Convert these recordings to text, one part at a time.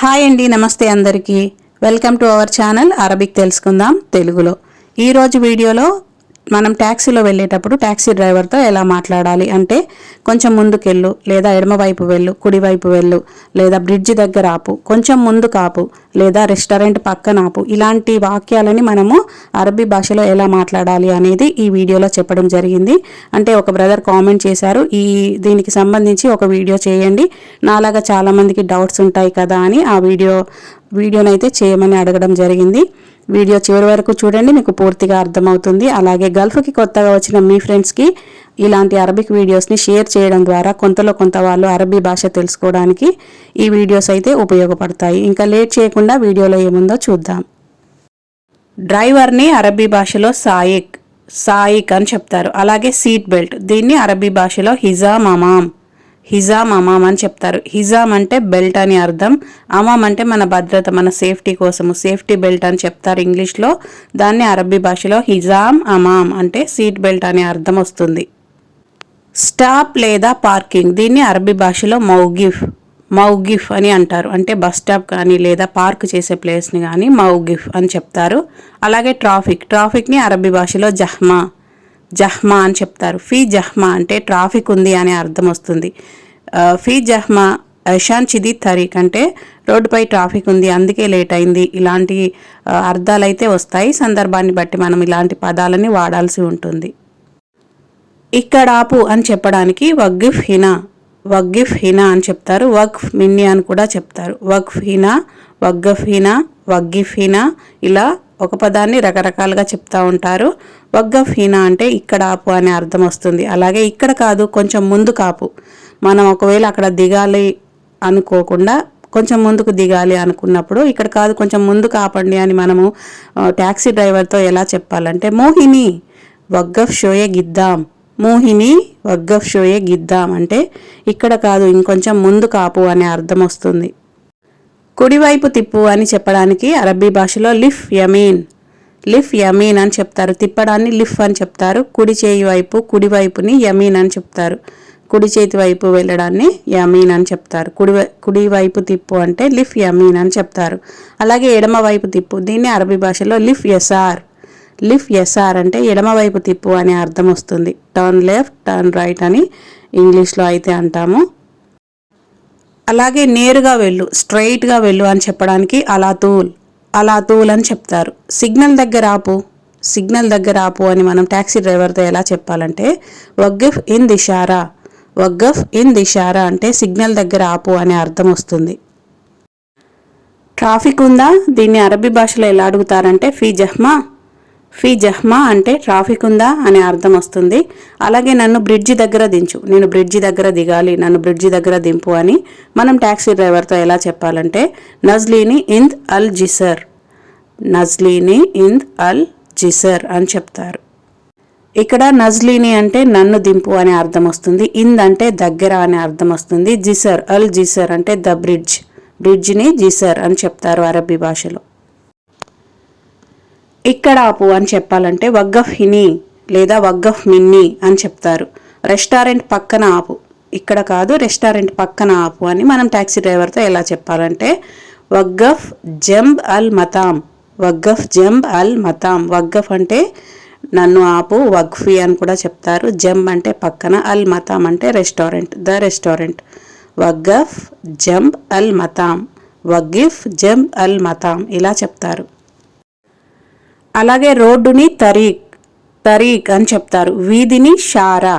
Hi అండి నమస్తే అందరికీ. Welcome to our channel Arabic తెలుసుకుందాం తెలుగులో. ఈరోజు వీడియోలో మనం ట్యాక్సీలో వెళ్ళేటప్పుడు ట్యాక్సీ డ్రైవర్తో ఎలా మాట్లాడాలి అంటే కొంచెం ముందుకెళ్ళు లేదా ఎడమవైపు వెళ్ళు కుడివైపు వెళ్ళు లేదా బ్రిడ్జ్ దగ్గర ఆపు కొంచెం ముందు కాపు లేదా రెస్టారెంట్ పక్కన ఆపు. ఇలాంటి వాక్యాలని మనము అరబీ భాషలో ఎలా మాట్లాడాలి అనేది ఈ వీడియోలో చెప్పడం జరిగింది. అంటే ఒక బ్రదర్ కామెంట్ చేశారు ఈ దీనికి సంబంధించి ఒక వీడియో చేయండి. నాలాగా చాలామందికి డౌట్స్ ఉంటాయి కదా అని ఆ వీడియో వీడియోనైతే చేయమని అడగడం జరిగింది. వీడియో చివరి వరకు చూడండి మీకు పూర్తిగా అర్థమవుతుంది. అలాగే గల్ఫ్కి కొత్తగా వచ్చిన మీ ఫ్రెండ్స్కి ఇలాంటి అరబిక్ వీడియోస్ని షేర్ చేయడం ద్వారా కొంతలో కొంత వాళ్ళు అరబీ భాష తెలుసుకోవడానికి ఈ వీడియోస్ అయితే ఉపయోగపడతాయి. ఇంకా లేట్ చేయకుండా వీడియోలో ఏముందో చూద్దాం. డ్రైవర్ని అరబీ భాషలో సాయిక్ సాయిక్ అని చెప్తారు. అలాగే సీట్ బెల్ట్ దీన్ని అరబీ భాషలో హిజా మమామ్ హిజామ్ అమామ్ అని చెప్తారు. హిజామ్ అంటే బెల్ట్ అని అర్థం. అమామ్ అంటే మన భద్రత మన సేఫ్టీ కోసము. సేఫ్టీ బెల్ట్ అని చెప్తారు ఇంగ్లీష్లో. దాన్ని అరబీ భాషలో హిజామ్ అమామ్ అంటే సీట్ బెల్ట్ అనే అర్థం వస్తుంది. స్టాప్ లేదా పార్కింగ్. దీన్ని అరబీ భాషలో మౌగిఫ్ మౌగిఫ్ అని అంటారు. అంటే బస్ స్టాప్ కానీ లేదా పార్క్ చేసే ప్లేస్ని కానీ మౌగిఫ్ అని చెప్తారు. అలాగే ట్రాఫిక్. ట్రాఫిక్ని అరబీ భాషలో జహ్మా జహ్మా అని చెప్తారు. ఫీ జహ్మా అంటే ట్రాఫిక్ ఉంది అనే అర్థం వస్తుంది. ఫీ జహ్మా ఐషాన్ చిది తారీఖ్ అంటే రోడ్డుపై ట్రాఫిక్ ఉంది అందుకే లేట్ అయింది. ఇలాంటి అర్థాలు అర్థాలైతే వస్తాయి. సందర్భాన్ని బట్టి మనం ఇలాంటి పదాలని వాడాల్సి ఉంటుంది. ఇక్కడ ఆపు అని చెప్పడానికి వగ్గిఫ్ హినా వగ్గిఫ్ హీనా అని చెప్తారు. వగ్ఫ్ మిన్ని అని కూడా చెప్తారు. వగ్ఫ్ హీనా వగ్గఫ్ హీనా వగ్గిఫ్ హీనా ఇలా ఒక పదాన్ని రకరకాలుగా చెప్తూ ఉంటారు. వగ్గఫ్ హీనా అంటే ఇక్కడ ఆపు అనే అర్థం వస్తుంది. అలాగే ఇక్కడ కాదు కొంచెం ముందు కాపు. మనం ఒకవేళ అక్కడ దిగాలి అనుకోకుండా కొంచెం ముందుకు దిగాలి అనుకున్నప్పుడు ఇక్కడ కాదు కొంచెం ముందు కాపండి అని మనము ట్యాక్సీ డ్రైవర్తో ఎలా చెప్పాలంటే మోహిని వగ్గఫ్ షోయే గిద్దాం. మోహిని వగ్గఫ్ షోయే గిద్దాం అంటే ఇక్కడ కాదు ఇంకొంచెం ముందు కాపు అనే అర్థం వస్తుంది. కుడివైపు తిప్పు అని చెప్పడానికి అరబీ భాషలో లిఫ్ యమీన్. లిఫ్ యమీన్ అని చెప్తారు. తిప్పడాన్ని లిఫ్ అని చెప్తారు. కుడి చేయి వైపు కుడివైపుని యమీన్ అని చెప్తారు. కుడి చేతి వైపు వెళ్ళడాన్ని యమీన్ అని చెప్తారు. కుడి కుడి వైపు తిప్పు అంటే లిఫ్ యమీన్ అని చెప్తారు. అలాగే ఎడమ వైపు తిప్పు. దీన్ని అరబీ భాషలో లిఫ్ ఎస్ఆర్ లిఫ్ ఎస్ఆర్ అంటే ఎడమవైపు తిప్పు అనే అర్థం వస్తుంది. టర్న్ లెఫ్ట్ టర్న్ రైట్ అని ఇంగ్లీష్లో అయితే అంటాము. అలాగే నేరుగా వెళ్ళు స్ట్రైట్గా వెళ్ళు అని చెప్పడానికి అలా తూల్ అలా తూల్ అని చెప్తారు. సిగ్నల్ దగ్గర ఆపు సిగ్నల్ దగ్గర ఆపు అని మనం ట్యాక్సీ డ్రైవర్తో ఎలా చెప్పాలంటే వగ్గఫ్ ఇన్ దిషారా వగ్గఫ్ ఇన్ దిషారా అంటే సిగ్నల్ దగ్గర ఆపు అనే అర్థం వస్తుంది. ట్రాఫిక్ ఉందా? దీన్ని అరబీ భాషలో ఎలా అడుగుతారంటే ఫీ జహ్మా ఫీ జహ్మా అంటే ట్రాఫిక్ ఉందా అనే అర్థం వస్తుంది. అలాగే నన్ను బ్రిడ్జి దగ్గర దించు. నేను బ్రిడ్జి దగ్గర దిగాలి నన్ను బ్రిడ్జి దగ్గర దింపు అని మనం ట్యాక్సీ డ్రైవర్తో ఎలా చెప్పాలంటే నజ్లీని ఇంద్ అల్ జిసర్ నజ్లీని ఇంద్ అల్ జిసర్ అని చెప్తారు. ఇక్కడ నజ్లీని అంటే నన్ను దింపు అనే అర్థం వస్తుంది. ఇంద్ అంటే దగ్గర అనే అర్థం వస్తుంది. జిసర్ అల్ జిసర్ అంటే ద బ్రిడ్జ్. బ్రిడ్జ్ని జిసర్ అని చెప్తారు అరబీ భాషలో. ఇక్కడ ఆపు అని చెప్పాలంటే వగ్గఫ్ హిని లేదా వగ్గఫ్ మిన్ని అని చెప్తారు. రెస్టారెంట్ పక్కన ఆపు. ఇక్కడ కాదు రెస్టారెంట్ పక్కన ఆపు అని మనం ట్యాక్సీ డ్రైవర్తో ఎలా చెప్పాలంటే వగ్గఫ్ జంబ్ అల్ మతాం. వగ్గఫ్ జంబ్ అల్ మతాం. వగ్గఫ్ అంటే నన్ను ఆపు వగ్ఫీ అని కూడా చెప్తారు. జంబ్ అంటే పక్కన అల్ మతాం అంటే రెస్టారెంట్ ద రెస్టారెంట్. వగ్గఫ్ జంబ్ అల్ మతాం. వగ్గిఫ్ జంబ్ అల్ మతాం ఇలా చెప్తారు. అలాగే రోడ్డుని తరీక్ తరీక్ అని చెప్తారు. వీధిని షారా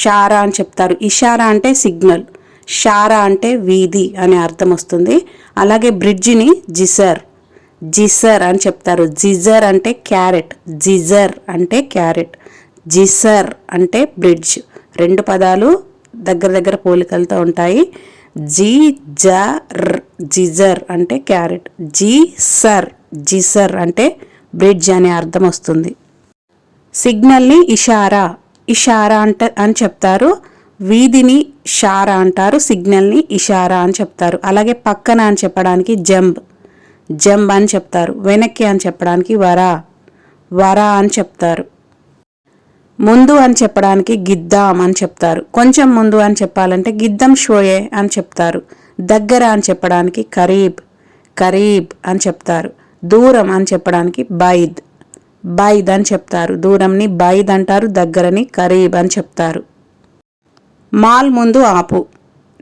షారా అని చెప్తారు. ఇషారా అంటే సిగ్నల్ షారా అంటే వీధి అనే అర్థం వస్తుంది. అలాగే బ్రిడ్జిని జిసర్ జిసర్ అని చెప్తారు. జిజర్ అంటే క్యారెట్ జిజర్ అంటే క్యారెట్ జిసర్ అంటే బ్రిడ్జ్. రెండు పదాలు దగ్గర దగ్గర పోలికలతో ఉంటాయి. జీ జర్ జిజర్ అంటే క్యారెట్ జీ సర్ జిసర్ అంటే బ్రిడ్జ్ అనే అర్థం వస్తుంది. సిగ్నల్ని ఇషారా ఇషారా అంట అని చెప్తారు. వీధిని షారా అంటారు సిగ్నల్ని ఇషారా అని చెప్తారు. అలాగే పక్కన అని చెప్పడానికి జంబ్ జంబ్ అని చెప్తారు. వెనక్కి అని చెప్పడానికి వరా వరా అని చెప్తారు. ముందు అని చెప్పడానికి గిద్దాం అని చెప్తారు. కొంచెం ముందు అని చెప్పాలంటే గిద్దం షోయే అని చెప్తారు. దగ్గర అని చెప్పడానికి కరీబ్ కరీబ్ అని చెప్తారు. దూరం అని చెప్పడానికి బైద్. బైద్ అని చెప్తారు. దూరంని బైద్ అంటారు దగ్గరని కరీబ్ అని చెప్తారు. మాల్ ముందు ఆపు.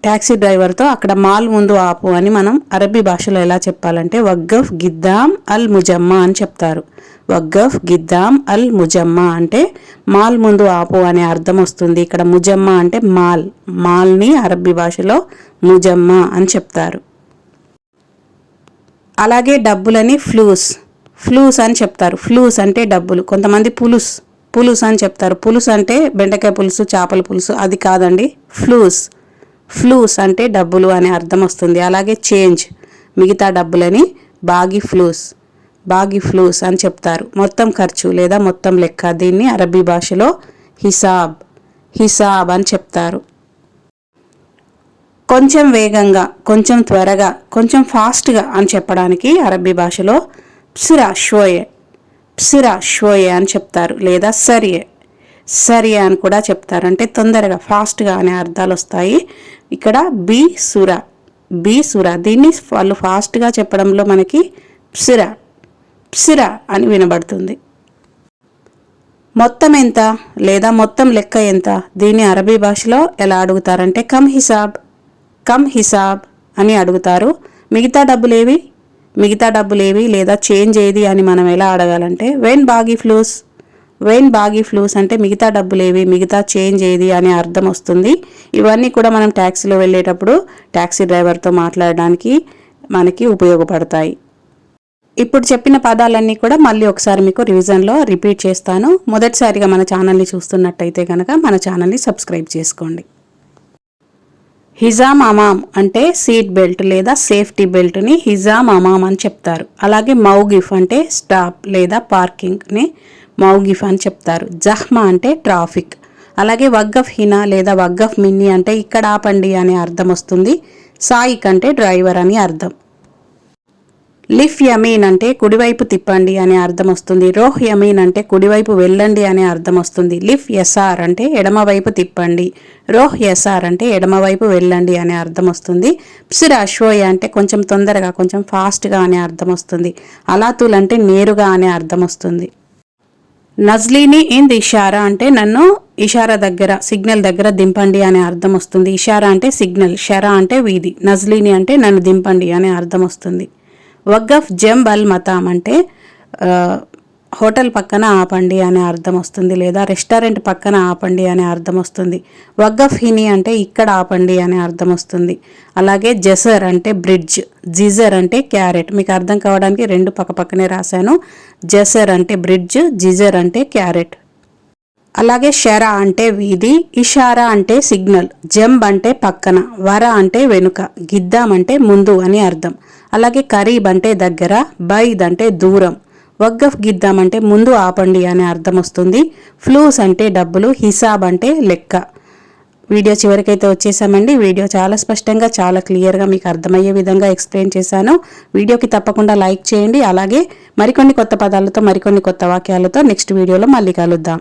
ట్యాక్సీ డ్రైవర్తో అక్కడ మాల్ ముందు ఆపు అని మనం అరబీ భాషలో ఎలా చెప్పాలంటే వగ్గఫ్ గిద్దాం అల్ ముజమ్మా అని చెప్తారు. వగ్గఫ్ గిద్దాం అల్ ముజమ్మా అంటే మాల్ ముందు ఆపు అనే అర్థం వస్తుంది. ఇక్కడ ముజమ్మా అంటే మాల్. మాల్ని అరబీ భాషలో ముజమ్మా అని చెప్తారు. అలాగే డబ్బులని ఫ్లూస్. ఫ్లూస్ అని చెప్తారు. ఫ్లూస్ అంటే డబ్బులు. కొంతమంది పులుస్. పులుసు అని చెప్తారు. పులుసు అంటే బెండకాయ పులుసు చేపల పులుసు. అది కాదండి. ఫ్లూస్. ఫ్లూస్ అంటే డబ్బులు అనే అర్థం వస్తుంది. అలాగే చేంజ్. మిగతా డబ్బులని బాగి ఫ్లూస్. బాగి ఫ్లూస్ అని చెప్తారు. మొత్తం ఖర్చు లేదా మొత్తం లెక్క దీన్ని అరబీ భాషలో హిసాబ్. హిసాబ్ అని చెప్తారు. కొంచెం వేగంగా కొంచెం త్వరగా కొంచెం ఫాస్ట్గా అని చెప్పడానికి అరబీ భాషలో ప్సిరా షోయే ప్సిరా షోయే అని చెప్తారు లేదా సరియే సరియే అని కూడా చెప్తారు. అంటే తొందరగా ఫాస్ట్గా అనే అర్థాలు వస్తాయి. ఇక్కడ బి సుర బి సుర. దీన్ని వాళ్ళు ఫాస్ట్గా చెప్పడంలో మనకి ప్సిరా ప్సిరా అని వినబడుతుంది. మొత్తం ఎంత లేదా మొత్తం లెక్క ఎంత? దీన్ని అరబీ భాషలో ఎలా అడుగుతారంటే కమ్ హిసాబ్. కమ్ హిసాబ్ అని అడుగుతారు. మిగతా డబ్బులేవి? మిగతా డబ్బులేవి లేదా చేంజ్ ఏది అని మనం ఎలా అడగాలంటే వెన్ బాగీ ఫ్లూస్ వెన్ బాగీ ఫ్లూస్ అంటే మిగతా డబ్బులేవి మిగతా చేంజ్ ఏది అనే అర్థం వస్తుంది. ఇవన్నీ కూడా మనం ట్యాక్సీలో వెళ్ళేటప్పుడు ట్యాక్సీ డ్రైవర్తో మాట్లాడడానికి మనకి ఉపయోగపడతాయి. ఇప్పుడు చెప్పిన పదాలన్నీ కూడా మళ్ళీ ఒకసారి మీకు రివిజన్లో రిపీట్ చేస్తాను. మొదటిసారిగా మన ఛానల్ని చూస్తున్నట్టయితే కనుక మన ఛానల్ని సబ్స్క్రైబ్ చేసుకోండి. హిజామ్ అమామ్ అంటే సీట్ బెల్ట్ లేదా సేఫ్టీ బెల్ట్ని హిజామ్ అమామ్ అని చెప్తారు. అలాగే మౌగిఫ్ అంటే స్టాప్ లేదా పార్కింగ్ని మౌగిఫ్ అని చెప్తారు. జహ్మా అంటే ట్రాఫిక్. అలాగే వగ్గఫ్ హినా లేదా వగ్గఫ్ మిన్ని అంటే ఇక్కడ ఆపండి అనే అర్థం వస్తుంది. సాయిక్ అంటే డ్రైవర్ అని అర్థం. లిఫ్ యమీన్ అంటే కుడివైపు తిప్పండి అనే అర్థం వస్తుంది. రోహ్ యమీన్ అంటే కుడివైపు వెళ్ళండి అనే అర్థం వస్తుంది. లిఫ్ ఎస్ఆర్ అంటే ఎడమవైపు తిప్పండి. రోహ్ ఎస్ఆర్ అంటే ఎడమవైపు వెళ్ళండి అనే అర్థం వస్తుంది. ప్సిర్ అశ్వోయ అంటే కొంచెం తొందరగా కొంచెం ఫాస్ట్గా అనే అర్థం వస్తుంది. అలాతుల్ అంటే నేరుగా అనే అర్థం వస్తుంది. నజ్లీని ఇన్ ఇషారా అంటే నన్ను ఇషారా దగ్గర సిగ్నల్ దగ్గర దింపండి అనే అర్థం వస్తుంది. ఇషారా అంటే సిగ్నల్ షరా అంటే వీధి. నజ్లీని అంటే నన్ను దింపండి అనే అర్థం వస్తుంది. వగ్గఫ్ జెమ్ అల్ మతాం అంటే హోటల్ పక్కన ఆపండి అనే అర్థం వస్తుంది లేదా రెస్టారెంట్ పక్కన ఆపండి అనే అర్థం వస్తుంది. వగ్గఫ్ హిని అంటే ఇక్కడ ఆపండి అనే అర్థం వస్తుంది. అలాగే జసర్ అంటే బ్రిడ్జ్ జిజర్ అంటే క్యారెట్. మీకు అర్థం కావడానికి రెండు పక్క పక్కనే రాశాను. జసర్ అంటే బ్రిడ్జ్ జిజర్ అంటే క్యారెట్. అలాగే షరా అంటే వీధి ఇషారా అంటే సిగ్నల్ జంబ్ అంటే పక్కన వర అంటే వెనుక గిద్దాం అంటే ముందు అని అర్థం. అలాగే కరీబ్ అంటే దగ్గర బైద్ అంటే దూరం. వగ్గఫ్ గిద్దామంటే ముందు ఆపండి అనే అర్థం వస్తుంది. ఫ్లూస్ అంటే డబ్బులు హిసాబ్ అంటే లెక్క. వీడియో చివరికైతే వచ్చేసామండి. వీడియో చాలా స్పష్టంగా చాలా క్లియర్గా మీకు అర్థమయ్యే విధంగా ఎక్స్ప్లెయిన్ చేశాను. వీడియోకి తప్పకుండా లైక్ చేయండి. అలాగే మరికొన్ని కొత్త పదాలతో మరికొన్ని కొత్త వాక్యాలతో నెక్స్ట్ వీడియోలో మళ్ళీ కలుద్దాం.